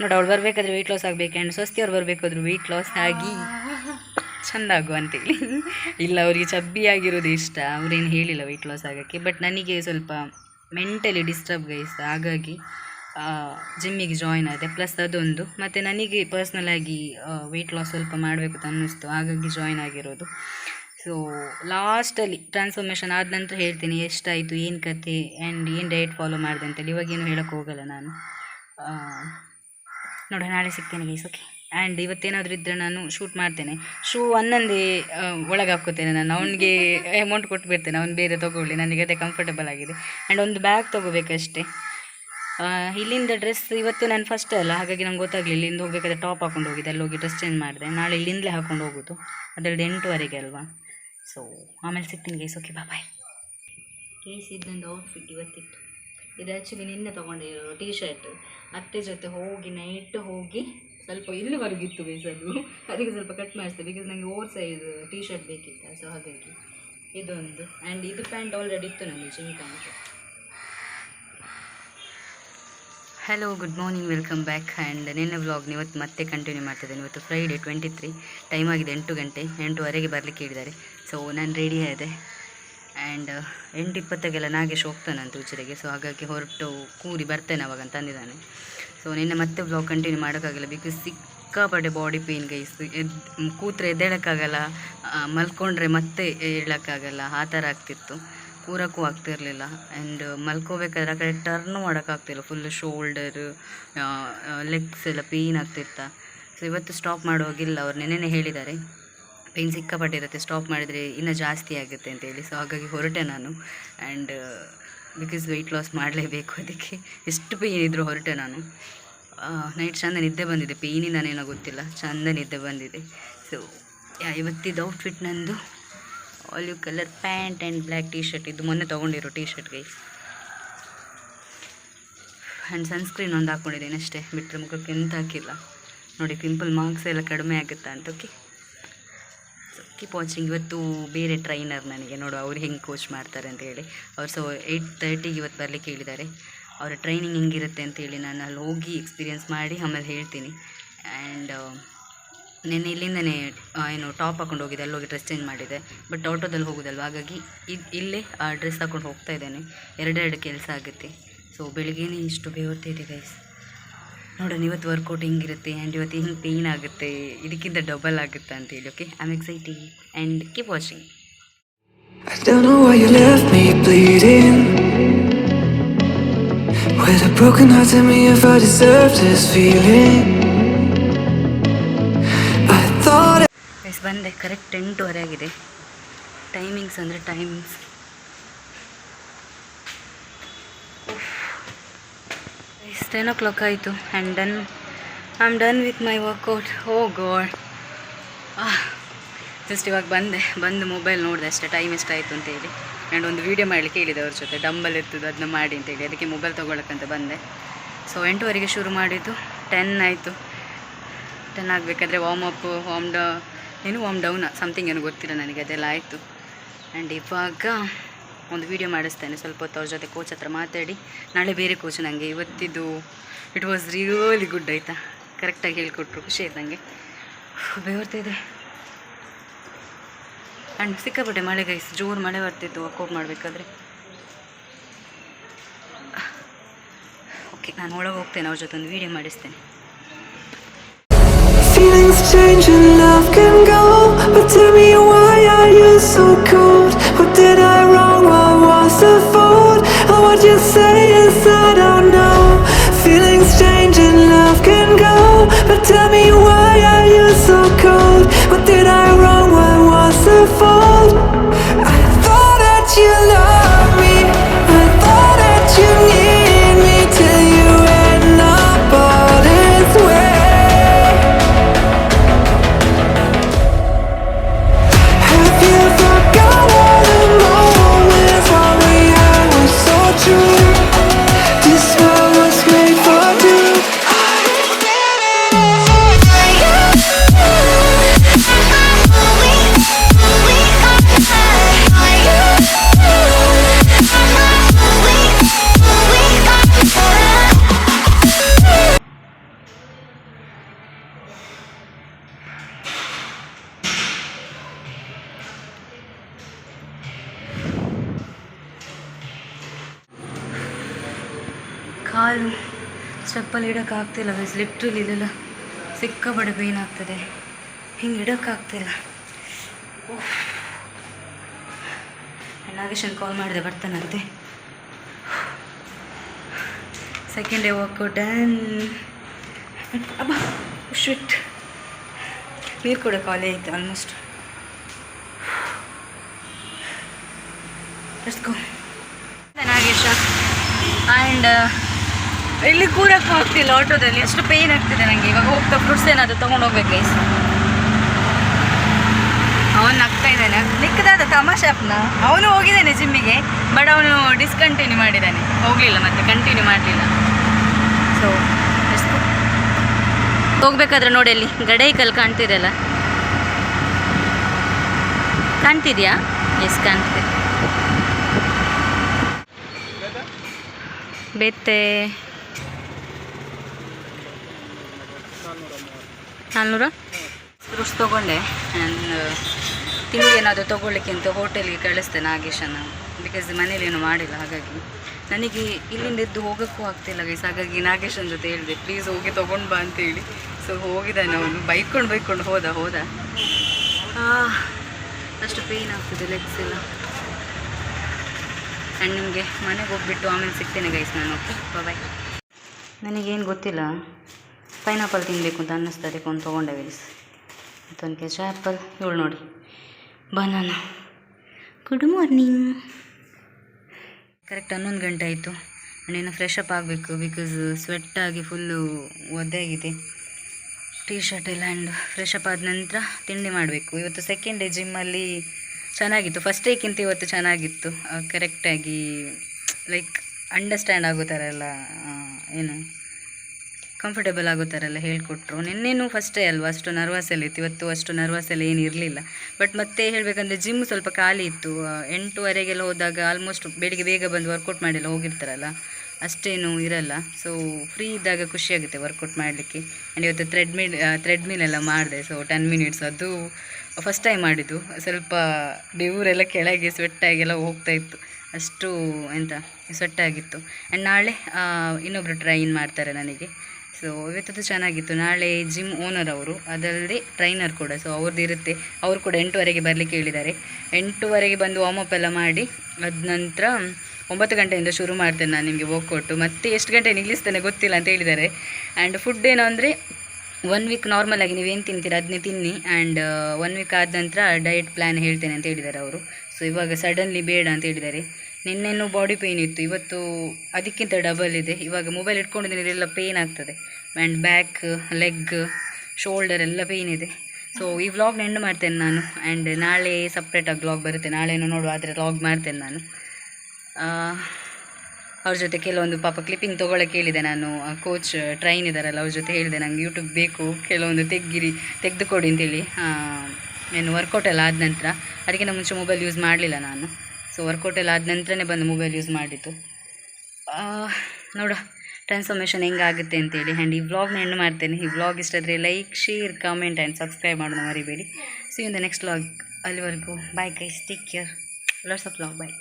ನೋಡಿ, ಅವಳು ಬರಬೇಕಾದ್ರೆ ವೆಯ್ಟ್ ಲಾಸ್ ಆಗಬೇಕು ಆ್ಯಂಡ್ ಸ್ವಸ್ತಿಯವ್ರು ಬರಬೇಕಾದ್ರು ವೆಯ್ಟ್ ಲಾಸ್ ಆಗಿ ಚೆಂದ ಆಗುವ ಅಂತೇಳಿ ಇಲ್ಲ, ಅವರಿಗೆ ಚಬ್ಬಿ ಆಗಿರೋದು ಇಷ್ಟ. ಅವ್ರೇನು ಹೇಳಿಲ್ಲ ವೆಯ್ಟ್ ಲಾಸ್ ಆಗೋಕ್ಕೆ ಬಟ್ ನನಗೆ ಸ್ವಲ್ಪ ಮೆಂಟಲಿ ಡಿಸ್ಟರ್ಬ್ ಗೈಸ್, ಹಾಗಾಗಿ ಜಿಮ್ಮಿಗೆ ಜಾಯ್ನ್ ಆದೆ. ಪ್ಲಸ್ ಅದೊಂದು. ಮತ್ತು ನನಗೆ ಪರ್ಸ್ನಲಾಗಿ ವೆಯ್ಟ್ ಲಾಸ್ ಸ್ವಲ್ಪ ಮಾಡಬೇಕು ಅಂತ ಅನ್ನಿಸ್ತು. ಹಾಗಾಗಿ ಜಾಯ್ನ್ ಆಗಿರೋದು. ಸೊ ಲಾಸ್ಟಲ್ಲಿ ಟ್ರಾನ್ಸ್ಫಾರ್ಮೇಷನ್ ಆದ ನಂತರ ಹೇಳ್ತೀನಿ. ಎಷ್ಟಾಯಿತು ಏನು ಕತೆ ಆ್ಯಂಡ್ ಏನು ಡಯಟ್ ಫಾಲೋ ಮಾಡಿದೆ ಅಂತೇಳಿ. ಇವಾಗೇನು ಹೇಳೋಕ್ಕೆ ಹೋಗಲ್ಲ ನಾನು. ಆ, ನೋಡೋಣ ನಾಳೆ ಸಿಗ್ತೇನೆ ಗೈಸ್ ಓಕೆ ಆ್ಯಂಡ್ ಇವತ್ತೇನಾದರೂ ಇದ್ದರೆ ನಾನು ಶೂಟ್ ಮಾಡ್ತೇನೆ. ಶೂ ಹನ್ನೊಂದೇ ಒಳಗೆ ಹಾಕ್ಕೋತೇನೆ ನಾನು. ಅವನಿಗೆ ಅಮೌಂಟ್ ಕೊಟ್ಟು ಬಿಡ್ತೇನೆ ಅವ್ನು ಬೇರೆ ತೊಗೊಳ್ಳಿ. ನನಗೆ ಅದೇ ಕಂಫರ್ಟಬಲ್ ಆಗಿದೆ. ಆ್ಯಂಡ್ ಒಂದು ಬ್ಯಾಗ್ ತೊಗೋಬೇಕಷ್ಟೇ. ಇಲ್ಲಿಂದ ಡ್ರೆಸ್ ಇವತ್ತು ನಾನು ಫಸ್ಟ್ ಅಲ್ಲ, ಹಾಗಾಗಿ ನಂಗೆ ಗೊತ್ತಾಗಲಿಲ್ಲ. ಇಲ್ಲಿಂದ ಹೋಗಬೇಕಾದ್ರೆ ಟಾಪ್ ಹಾಕೊಂಡು ಹೋಗಿದ್ದೆ ಅಲ್ಲಿ ಹೋಗಿ ಡ್ರೆಸ್ ಚೇಂಜ್ ಮಾಡಿದೆ. ನಾಳೆ ಇಲ್ಲಿಂದಲೇ ಹಾಕೊಂಡು ಹೋಗೋದು. ಅದರಲ್ಲಿ ಎಂಟುವರೆಗೆ ಅಲ್ವಾ? ಸೊ ಆಮೇಲೆ ಸಿಗ್ತೀನಿ ಗೈಸ್ ಓಕೆ ಬಾಯ್ ಕೇಸ್ ಇದ್ದೊಂದು ಔಟ್ಫಿಟ್ ಇವತ್ತಿತ್ತು. ಇದು ಆ್ಯಕ್ಚುಲಿ ನಿನ್ನೆ ತೊಗೊಂಡಿರೋ ಟೀ ಶರ್ಟ್ ಅತ್ತೆ ಜೊತೆ ಹೋಗಿ ನೈಟ್ ಹೋಗಿ ಸ್ವಲ್ಪ ಇಲ್ಲಿವರೆಗಿತ್ತು ಗೈಸ್ ಅದು. ಅದಕ್ಕೆ ಸ್ವಲ್ಪ ಕಟ್ ಮಾಡಿಸ್ದೆ. ಬಿಕಾಸ್ ನನಗೆ ಓವರ್ ಸೈಜ್ ಟೀ ಶರ್ಟ್ ಬೇಕಿತ್ತು ಸೊ ಹಾಗಾಗಿ ಇದೊಂದು. ಆ್ಯಂಡ್ ಇದು ಪ್ಯಾಂಟ್ ಆಲ್ರೆಡಿ ಇತ್ತು ನನಗೆ pant hello good morning welcome back and ನಿನ್ನೆ ವ್ಲಾಗ್ ಇವತ್ತು ಮತ್ತೆ ಕಂಟಿನ್ಯೂ ಮಾಡ್ತಿದ್ದೇನೆ. ಇವತ್ತು ಫ್ರೈಡೆ ಟ್ವೆಂಟಿ ತ್ರೀ ಟೈಮ್ ಆಗಿದೆ ಎಂಟು ಗಂಟೆ, ಎಂಟುವರೆಗೆ ಬರಲಿಕ್ಕೆ ಹೇಳಿದ್ದಾರೆ. ಸೊ ನಾನು ರೆಡಿ ಆದೆ. ಆ್ಯಂಡ್ ಎಂಟು ಇಪ್ಪತ್ತಕ್ಕೆಲ್ಲ ನಾಗೇಶ್ ಹೋಗ್ತಾನಂತ ಉಚಿರೆಗೆ ಸೊ ಹಾಗಾಗಿ ಹೊರಟು ಕೂರಿ ಬರ್ತೇನೆ ಅವಾಗ ಅಂತ ಸೊ ನಿನ್ನೆ ಮತ್ತೆ ವ್ಲಾಗ್ ಕಂಟಿನ್ಯೂ ಮಾಡೋಕ್ಕಾಗಲ್ಲ ಬಿಕಾಸ್ ಸಿಕ್ಕಾಪಟ್ಟೆ ಬಾಡಿ ಪೇಯ್ನ್ ಗೈಸ್ ಎದ್, ಕೂತ್ರೆ ಎದ್ದೇಳೋಕ್ಕಾಗಲ್ಲ ಮಲ್ಕೊಂಡ್ರೆ ಮತ್ತೆ ಏಳೋಕ್ಕಾಗಲ್ಲ ಆ ಥರ ಆಗ್ತಿತ್ತು. ಕೂರಕ್ಕೂ ಆಗ್ತಿರಲಿಲ್ಲ. ಆ್ಯಂಡ್ ಮಲ್ಕೋಬೇಕಾದ್ರೆ ಆ ಕಡೆ ಟರ್ನ್ ಮಾಡೋಕ್ಕಾಗ್ತಿಲ್ಲ. ಫುಲ್ ಶೋಲ್ಡರ್ ಲೆಗ್ಸ್ ಎಲ್ಲ ಪೇಯ್ನ್ ಆಗ್ತಿತ್ತ. ಸೊ ಇವತ್ತು ಸ್ಟಾಪ್ ಮಾಡುವಾಗಿಲ್ಲ ಅವ್ರು ನೆನೆನೆ ಹೇಳಿದ್ದಾರೆ. ಪೇಯ್ನ್ ಸಿಕ್ಕಾಪಟ್ಟಿರುತ್ತೆ. ಸ್ಟಾಪ್ ಮಾಡಿದರೆ ಇನ್ನೂ ಜಾಸ್ತಿ ಆಗುತ್ತೆ ಅಂತೇಳಿ ಸೊ ಹಾಗಾಗಿ ಹೊರಟೆ ನಾನು. ಆ್ಯಂಡ್ ಬಿಕಾಸ್ ವೆಯ್ಟ್ ಲಾಸ್ ಮಾಡಲೇಬೇಕು ಅದಕ್ಕೆ. ಎಷ್ಟು ಪೇಯ್ನ್ ಇದ್ದರೂ ಹೊರಟೆ ನಾನು. ನೈಟ್ ಚೆಂದ ನಿದ್ದೆ ಬಂದಿದೆ. ಪೇಯ್ನಿಂದನೇನೋ ಗೊತ್ತಿಲ್ಲ. ಚಂದ ನಿದ್ದೆ ಬಂದಿದೆ. ಸೊ ಇವತ್ತಿದ್ದು ಔಟ್ಫಿಟ್ ನಂದು. Olive colour pant and black T shirt ಇದು ಮೊನ್ನೆ ತೊಗೊಂಡಿರೋ T shirt guys and sunscreen ಒಂದು ಹಾಕ್ಕೊಂಡಿದ್ದೀನಿ ಅಷ್ಟೇ. ಬಿಟ್ಟರೆ ಮುಖಕ್ಕೆ ಎಂತ ಹಾಕಿಲ್ಲ. ನೋಡಿ ಪಿಂಪಲ್ ಮಾರ್ಕ್ಸ್ ಎಲ್ಲ ಕಡಿಮೆ ಆಗುತ್ತಾ ಅಂತ ಓಕೆ ಸೊ ಕೀಪ್ ವಾಚಿಂಗ್ ಇವತ್ತು ಬೇರೆ ಟ್ರೈನರ್ ನನಗೆ ನೋಡು, ಅವ್ರು ಹೆಂಗೆ ಕೋಚ್ ಮಾಡ್ತಾರೆ ಅಂತ ಹೇಳಿ. ಅವ್ರು ಸೊ ಏಯ್ಟ್ ತರ್ಟಿಗೆ ಇವತ್ತು ಬರಲಿಕ್ಕೆ ಹೇಳಿದ್ದಾರೆ. ಅವರ ಟ್ರೈನಿಂಗ್ ಹೆಂಗಿರುತ್ತೆ ಅಂತೇಳಿ ನಾನು ಅಲ್ಲಿ ಹೋಗಿ ಎಕ್ಸ್ಪೀರಿಯನ್ಸ್ ಮಾಡಿ ಆಮೇಲೆ ಹೇಳ್ತೀನಿ. ಆ್ಯಂಡ್ ನೆನ್ನೆ ಇಲ್ಲಿಂದನೇ ಏನು ಟಾಪ್ ಹಾಕೊಂಡು ಹೋಗಿದೆ ಅಲ್ಲಿ ಹೋಗಿ ಡ್ರೆಸ್ ಚೇಂಜ್ ಮಾಡಿದೆ. ಬಟ್ ಆಟೋದಲ್ಲಿ ಹೋಗೋದಲ್ವ? ಹಾಗಾಗಿ ಇಲ್ಲೇ ಆ ಡ್ರೆಸ್ ಹಾಕೊಂಡು ಹೋಗ್ತಾ ಇದ್ದೇನೆ. ಎರಡೆರಡು ಕೆಲಸ ಆಗುತ್ತೆ. ಸೊ ಬೆಳಿಗ್ಗೆನೇ ಇಷ್ಟು ಬೇವರ್ತಿದೆ ಗೈಸ್ ನೋಡೋಣ ಇವತ್ತು ವರ್ಕೌಟ್ ಹಿಂಗಿರುತ್ತೆ? ಆ್ಯಂಡ್ ಇವತ್ತು ಹಿಂಗೆ ಪೇಯ್ನ್ ಆಗುತ್ತೆ? ಇದಕ್ಕಿಂತ ಡಬಲ್ ಆಗುತ್ತೆ ಅಂತೇಳಿ okay I am exciting and keep watching bleeding. With a broken heart, tell me if I deserve this feeling. ಬಂದೆ ಕರೆಕ್ಟ್ ಎಂಟುವರೆ ಆಗಿದೆ. ಟೈಮಿಂಗ್ಸ್ ಅಂದರೆ ಟೈಮಿಂಗ್ಸ್ ಟೆನ್ ಓ ಕ್ಲಾಕ್ ಆಯಿತು. And done I am done with my workout oh god just ಇವಾಗ ಬಂದೆ. ಬಂದು mobile ನೋಡಿದೆ ಅಷ್ಟೇ. ಟೈಮ್ ಎಷ್ಟಾಯಿತು ಅಂತೇಳಿ ಆ್ಯಂಡ್ ಒಂದು ವೀಡಿಯೋ ಮಾಡಲಿಕ್ಕೆ ಹೇಳಿದೆ ಅವ್ರ ಜೊತೆ. ಡಂಬಲ್ ಇರ್ತದೆ ಅದನ್ನ ಮಾಡಿ ಅಂತೇಳಿ ಅದಕ್ಕೆ ಮೊಬೈಲ್ ತೊಗೊಳಕ್ಕಂತ ಬಂದೆ. ಸೊ ಎಂಟುವರೆಗೆ ಶುರು ಮಾಡಿದ್ದು. ಟೆನ್ ಆಯಿತು. ಟೆನ್ ಆಗಬೇಕಾದ್ರೆ ವಾರ್ಮ್ ಅಪ್ ವಾಮ್ ಡೌ ಏನು ವಾಮ್ ಡೌನ್ ಸಮಥಿಂಗ್ ಏನು ಗೊತ್ತಿಲ್ಲ ನನಗೆ, ಅದೆಲ್ಲ ಆಯಿತು. ಆ್ಯಂಡ್ ಇವಾಗ ಒಂದು ವೀಡಿಯೋ ಮಾಡಿಸ್ತೇನೆ, ಸ್ವಲ್ಪ ಹೊತ್ತು ಅವ್ರ ಜೊತೆ ಕೋಚ್ ಹತ್ರ ಮಾತಾಡಿ. ನಾಳೆ ಬೇರೆ ಕೋಚ್ ನನಗೆ ಇವತ್ತಿದ್ದು ಇಟ್ ವಾಸ್ ರಿಯಲಿ ಗುಡ್ ಆಯಿತಾ? ಕರೆಕ್ಟಾಗಿ ಹೇಳಿಕೊಟ್ರು ಖುಷಿ ಆಯ್ತು ನನಗೆ ಬೆವರ್ತಿದೆ ಆ್ಯಂಡ್ ಸಿಕ್ಕಾಪಟ್ಟೆ ಮಳೆ ಗೈಸ್ ಜೋರು ಮಳೆ ಬರ್ತಿತ್ತು ವರ್ಕೌಟ್ ಮಾಡಬೇಕಾದ್ರೆ. ಓಕೆ ನಾನು ಒಳಗೆ ಹೋಗ್ತೇನೆ, ಅವ್ರ ಜೊತೆ ಒಂದು ವೀಡಿಯೋ ಮಾಡಿಸ್ತೇನೆ. Love can go. But tell me why are you so cold? What did I wrong? What was the fault? Or what you say ಇಡೋಕ್ಕಾಗ್ತಿಲ್ಲ ಗೈಸ್ ಲಿಟ್ರಲಿ ಇಲ್ಲೆಲ್ಲ ಸಿಕ್ಕಾಪಟ್ಟೆ ಪೇನ್ ಆಗ್ತದೆ. ಹಿಂಗೆ ಇಡೋಕ್ಕಾಗ್ತಿಲ್ಲ. ನಾಗೇಶನ್ ಕಾಲ್ ಮಾಡಿದೆ, ಬರ್ತಾನಂತೆ. ಸೆಕೆಂಡ್ ಡೇ ವರ್ಕೌಟ್ ಡನ್ ಅಬ್ಬ ಶಿಟ್ ನೀರು ಕೂಡ ಕಾಲೇ ಆಯಿತು ಆಲ್ಮೋಸ್ಟ್ ಗೋ ನಾಗೇಶ. ಆ್ಯಂಡ್ ಇಲ್ಲಿ ಕೂರಕ್ಕೂ ಆಗ್ತಿಲ್ಲ ಆಟೋದಲ್ಲಿ. ಅಷ್ಟು ಪೇಯ್ನ್ ಆಗ್ತಿದೆ ನನಗೆ ಇವಾಗ ಹೋಗ್ತಾ ಫ್ರೂಟ್ಸ್ ಏನಾದರೂ ತಗೊಂಡು ಹೋಗ್ಬೇಕು ಗೈಸ್ ಅವನು ನಗ್ತಾ ಇದ್ದಾನೆ. ಲಿಕ್ಕದಾದ ತಮಾಷೆ ಅಪ್ನ ಅವನು ಹೋಗಿದ್ದಾನೆ ಜಿಮ್ಮಿಗೆ ಬಟ್ ಅವನು ಡಿಸ್ಕಂಟಿನ್ಯೂ ಮಾಡಿದ್ದಾನೆ. ಹೋಗ್ಲಿಲ್ಲ ಮತ್ತೆ ಕಂಟಿನ್ಯೂ ಮಾಡಲಿಲ್ಲ. ಸೊ ಹೋಗ್ಬೇಕಾದ್ರೆ ನೋಡಿ ಅಲ್ಲಿ, ಗಡೈಕಲ್ ಕಾಣ್ತಿದೆಯಲ್ಲ? ಕಾಣ್ತಿದ್ಯಾ? ಎಸ್ ಕಾಣ್ತಿದೆ. ಬೆತ್ತೆ. ನಾನ್ನೂರ ರುಚ್ ತೊಗೊಂಡೆ ನಾನು ತಿಂಡಿ ಏನಾದರೂ ತೊಗೊಳ್ಳಿಕ್ಕೆ ಅಂತ ಹೋಟೆಲ್ಗೆ ಕಳಿಸ್ದೆ ನಾಗೇಶನ ಬಿಕಾಸ್ ಮನೇಲಿ ಏನು ಮಾಡಿಲ್ಲ, ಹಾಗಾಗಿ. ನನಗೆ ಇಲ್ಲಿಂದ ಎದ್ದು ಹೋಗೋಕ್ಕೂ ಆಗ್ತಿಲ್ಲ ಗೈಸ್ ಹಾಗಾಗಿ ನಾಗೇಶನ ಜೊತೆ ಹೇಳಿದೆ ಪ್ಲೀಸ್ ಹೋಗಿ ತೊಗೊಂಡು ಬಾ ಅಂತೇಳಿ. ಸೊ ಹೋಗಿದ್ದಾನೆ ಅವನು, ಬೈಕೊಂಡು ಬೈಕೊಂಡು ಹೋದ ಹೋದ. ಅಷ್ಟು ಪೇಯ್ನ್ ಆಗ್ತಿದೆ ಲೆಗ್ಸ್ ಎಲ್ಲ. ಆ್ಯಂಡ್ ನಿಮಗೆ ಮನೆಗೆ ಹೋಗ್ಬಿಟ್ಟು ಆಮೇಲೆ ಸಿಗ್ತೇನೆ ಗೈಸ್ ನಾನು ಓಕೆ ಬಾಯ್ ನನಗೇನು ಗೊತ್ತಿಲ್ಲ. ಪೈನಾಪಲ್ ತಿನ್ನಬೇಕು ಅಂತ ಅನ್ನಿಸ್ತದೆ, ಕೊಂಡು ತೊಗೊಂಡೆ ಗೈಸ್ ಮತ್ತೊಂದು ಕೆಜಿ ಆ್ಯಪಲ್ ಇವಳು ನೋಡಿ. ಬನಾನ ಗುಡ್ ಮಾರ್ನಿಂಗ್ ಕರೆಕ್ಟ್ ಹನ್ನೊಂದು ಗಂಟೆ ಆಯಿತು. ಇನ್ನು ಫ್ರೆಶ್ ಅಪ್ ಆಗಬೇಕು ಬಿಕಾಸ್ ಸ್ವೆಟ್ ಆಗಿ ಫುಲ್ಲು ಒದ್ದೆ ಆಗಿದೆ. ಟೀ ಶರ್ಟ್ ಎಲ್ಲ ಆ್ಯಂಡ್ ಫ್ರೆಶ್ ಅಪ್ ಆದ ನಂತರ ತಿಂಡಿ ಮಾಡಬೇಕು. ಇವತ್ತು ಸೆಕೆಂಡ್ ಡೇ ಜಿಮ್ಮಲ್ಲಿ ಚೆನ್ನಾಗಿತ್ತು. ಫಸ್ಟ್ ಡೇಕ್ಕಿಂತ ಇವತ್ತು ಚೆನ್ನಾಗಿತ್ತು. ಕರೆಕ್ಟಾಗಿ ಲೈಕ್ ಅಂಡರ್ಸ್ಟ್ಯಾಂಡ್ ಆಗೋ ಥರ ಎಲ್ಲ ಏನು ಕಂಫರ್ಟೇಬಲ್ ಆಗೋ ಥರ ಎಲ್ಲ ಹೇಳಿಕೊಟ್ರು. ನಿನ್ನೇನು ಫಸ್ಟೇ ಅಲ್ವಾ? ಅಷ್ಟು ನರ್ವಸ್ ಎಲ್ಲ ಇತ್ತು. ಇವತ್ತು ಅಷ್ಟು ನರ್ವಸ್ ಎಲ್ಲ ಏನು ಇರಲಿಲ್ಲ. ಬಟ್ ಮತ್ತೆ ಹೇಳಬೇಕಂದ್ರೆ ಜಿಮ್ ಸ್ವಲ್ಪ ಖಾಲಿ ಇತ್ತು. ಎಂಟುವರೆಗೆಲ್ಲ ಹೋದಾಗ ಆಲ್ಮೋಸ್ಟ್ ಬೆಳಿಗ್ಗೆ ಬೇಗ ಬಂದು ವರ್ಕೌಟ್ ಮಾಡಿಲ್ಲ, ಹೋಗಿರ್ತಾರಲ್ಲ. ಅಷ್ಟೇನು ಇರಲ್ಲ. ಸೊ ಫ್ರೀ ಇದ್ದಾಗ ಖುಷಿಯಾಗುತ್ತೆ ವರ್ಕೌಟ್ ಮಾಡಲಿಕ್ಕೆ. ಆ್ಯಂಡ್ ಇವತ್ತು ಥ್ರೆಡ್ಮಿಲ್ ಎಲ್ಲ ಮಾಡಿದೆ. ಸೊ ಟೆನ್ ಮಿನಿಟ್ಸ್ ಅದು ಫಸ್ಟ್ ಟೈಮ್ ಮಾಡಿದ್ದು. ಸ್ವಲ್ಪ ಬೆವರೆಲ್ಲ ಕೆಳಗೆ ಸ್ವೆಟ್ಟಾಗೆಲ್ಲ ಹೋಗ್ತಾ ಇತ್ತು. ಅಷ್ಟು ಎಂತ ಸ್ವೆಟ್ಟಾಗಿತ್ತು ಆ್ಯಂಡ್ ನಾಳೆ ಇನ್ನೊಬ್ಬರು ಟ್ರೈನ್ ಮಾಡ್ತಾರೆ ನನಗೆ. ಸೊ ಇವತ್ತದು ಚೆನ್ನಾಗಿತ್ತು. ನಾಳೆ ಜಿಮ್ ಓನರ್ ಅವರು ಅದಲ್ಲದೆ ಟ್ರೈನರ್ ಕೂಡ ಸೊ ಅವ್ರದ್ದು ಇರುತ್ತೆ. ಅವರು ಕೂಡ ಎಂಟುವರೆಗೆ ಬರಲಿಕ್ಕೆ ಹೇಳಿದ್ದಾರೆ. ಎಂಟುವರೆಗೆ ಬಂದು ವಾರ್ಮಪ್ ಎಲ್ಲ ಮಾಡಿ, ಅದ ನಂತರ ಒಂಬತ್ತು ಗಂಟೆಯಿಂದ ಶುರು ಮಾಡ್ತೇನೆ ನಾನು ನಿಮಗೆ ವರ್ಕೌಟು ಮತ್ತೆ ಎಷ್ಟು ಗಂಟೆ ನಿಲ್ಲಿಸ್ತೇನೆ ಗೊತ್ತಿಲ್ಲ ಅಂತ ಹೇಳಿದ್ದಾರೆ. ಆ್ಯಂಡ್ ಫುಡ್ ಏನು ಅಂದರೆ ಒನ್ ವೀಕ್ ನಾರ್ಮಲಾಗಿ ನೀವೇನು ತಿಂತೀರ? ಅದನ್ನೇ ತಿನ್ನಿ. ಆ್ಯಂಡ್ ಒನ್ ವೀಕ್ ಆದ ನಂತರ ಡಯಟ್ ಪ್ಲ್ಯಾನ್ ಹೇಳ್ತೇನೆ ಅಂತ ಹೇಳಿದ್ದಾರೆ ಅವರು. ಸೊ ಇವಾಗ ಸಡನ್ಲಿ ಬೇಡ ಅಂತ ಹೇಳಿದ್ದಾರೆ. ನಿನ್ನೆನೂ ಬಾಡಿ ಪೇಯ್ನ್ ಇತ್ತು. ಇವತ್ತು ಅದಕ್ಕಿಂತ ಡಬಲ್ ಇದೆ. ಇವಾಗ ಮೊಬೈಲ್ ಇಟ್ಕೊಂಡಿದ್ದೀನಿ ಇದೆಲ್ಲ ಪೇಯ್ನ್ ಆಗ್ತದೆ. ಆ್ಯಂಡ್ ಬ್ಯಾಕ್ ಲೆಗ್ ಶೋಲ್ಡರ್ ಎಲ್ಲ ಪೇಯ್ನ್ ಇದೆ. ಸೊ ಈ ವ್ಲಾಗ್ನ ಎಂಡ್ ಮಾಡ್ತೇನೆ ನಾನು. ಆ್ಯಂಡ್ ನಾಳೆ ಸಪ್ರೇಟಾಗಿ ವ್ಲಾಗ್ ಬರುತ್ತೆ. ನಾಳೆನೂ ನೋಡುವ, ಆದರೆ ವ್ಲಾಗ್ ಮಾಡ್ತೇನೆ ನಾನು. ಅವ್ರ ಜೊತೆ ಕೆಲವೊಂದು ಪಾಪ ಕ್ಲಿಪ್ಪಿಂಗ್ ತೊಗೊಳಕ್ಕೆ ಹೇಳಿದೆ ನಾನು. ಕೋಚ್ ಟ್ರೈನ್ ಇದ್ದಾರಲ್ಲ ಅವ್ರ ಜೊತೆ ಹೇಳಿದೆ ನಂಗೆ ಯೂಟ್ಯೂಬ್ ಬೇಕು. ಕೆಲವೊಂದು ತೆಗ್ಗಿರಿ, ತೆಗೆದುಕೊಡಿ ಅಂತೇಳಿ. ಏನು ವರ್ಕೌಟ್ ಎಲ್ಲ ಆದ ನಂತರ. ಅದಕ್ಕಿಂತ ಮುಂಚೆ ಮೊಬೈಲ್ ಯೂಸ್ ಮಾಡಲಿಲ್ಲ ನಾನು. ಸೊ ವರ್ಕೌಟ್ ಎಲ್ಲ ಆದ ನಂತರನೇ ಬಂದು ಮೊಬೈಲ್ ಯೂಸ್ ಮಾಡಿದ್ದು. ನೋಡ ಟ್ರಾನ್ಸ್ಫಾರ್ಮೇಷನ್ ಹೆಂಗಾಗುತ್ತೆ ಅಂತೇಳಿ. ಆ್ಯಂಡ್ ಈ ವ್ಲಾಗ್ನ ಎಂಡ್ ಮಾಡ್ತೇನೆ. ಈ ವ್ಲಾಗ್ ಇಷ್ಟ ಆದರೆ like share comment and subscribe ಮಾಡೋಣ ಮರಿಬೇಡಿ so in the next vlog ಅಲ್ಲಿವರೆಗೂ bye guys take care lots of vlog bye